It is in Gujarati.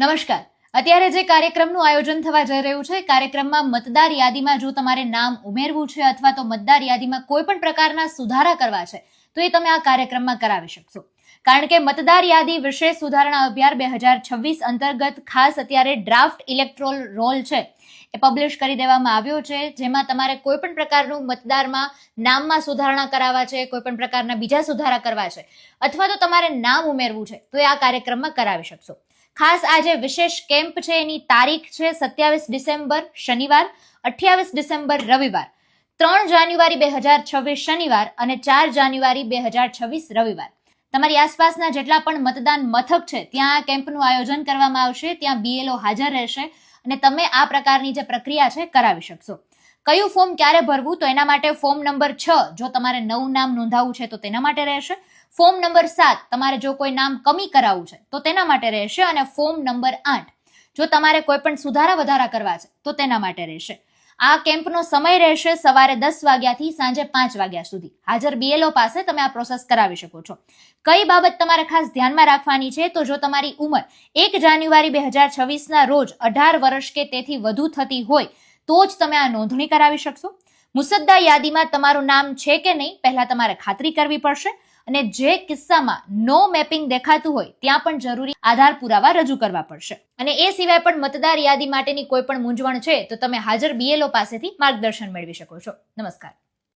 નમસ્કાર. અત્યારે જે કાર્યક્રમનું આયોજન થવા જઈ રહ્યું છે, કાર્યક્રમમાં મતદાર યાદીમાં જો તમારે નામ ઉમેરવું છે અથવા તો મતદાર યાદીમાં કોઈ પણ પ્રકારના સુધારા કરવા છે, તો એ તમે આ કાર્યક્રમમાં કરાવી શકશો. કારણ કે મતદાર યાદી વિશેષ સુધારણા અભિયાન બે હજાર છવ્વીસ અંતર્ગત ખાસ અત્યારે ડ્રાફ્ટ ઇલેક્ટ્રોલ રોલ છે, એ પબ્લિશ કરી દેવામાં આવ્યો છે. જેમાં તમારે કોઈ પણ પ્રકારનું મતદારમાં નામમાં સુધારણા કરાવવા છે, કોઈ પણ પ્રકારના બીજા સુધારા કરવા છે, અથવા તો તમારે નામ ઉમેરવું છે, તો એ આ કાર્યક્રમમાં કરાવી શકશો. ખાસ આ જે વિશેષ કેમ્પ છે, એની તારીખ છે સત્યાવીસ ડિસેમ્બર, શનિવાર, અઠ્યાવીસ ડિસેમ્બર, રવિવાર. ત્રણ જાન્યુઆરી બે હજાર છવ્વીસ શનિવાર અને ચાર જાન્યુઆરી બે હજાર છવ્વીસ રવિવાર. તમારી આસપાસના જેટલા પણ મતદાન મથક છે, ત્યાં કેમ્પનું આયોજન કરવામાં આવશે, ત્યાં બીએલઓ હાજર રહેશે અને તમે આ પ્રકારની જે પ્રક્રિયા છે, કરાવી શકશો. કયું ફોર્મ ક્યારે ભરવું તો એના માટે ફોર્મ નંબર છ, જો તમારે નવું નામ નોંધાવવું છે તો તેના માટે રહેશે. ફોર્મ નંબર સાત, તમારે જો કોઈ નામ કમી કરાવવું છે તો તેના માટે રહેશે અને ફોર્મ નંબર આઠ, જો તમારે કોઈ પણ સુધારા વધારા કરવા છે તો તેના માટે રહેશે. આ કેમ્પનો સમય રહેશે સવારે દસ વાગ્યાથી સાંજે પાંચ વાગ્યા સુધી. હાજર બીએલઓ પાસે તમે આ પ્રોસેસ કરાવી શકો છો. કઈ બાબત તમારે ખાસ ધ્યાનમાં રાખવાની છે તો જો તમારી ઉંમર એક જાન્યુઆરી બે હજાર છવ્વીસના રોજ અઢાર વર્ષ કે તેથી વધુ થતી હોય તો જ તમે આ નોંધણી કરાવી શકશો. મુસદ્દા યાદીમાં તમારું નામ છે કે નહીં, પહેલા તમારે ખાતરી કરવી પડશે અને જે કિસ્સામાં નો મેપિંગ દેખાતું હોય, ત્યાં પણ જરૂરી આધાર પુરાવા રજૂ કરવા પડશે. અને એ સિવાય પણ મતદાર યાદી માટેની કોઈ પણ મૂંઝવણ છે, તો તમે હાજર બીએલઓ પાસેથી માર્ગદર્શન મેળવી શકો છો. નમસ્કાર.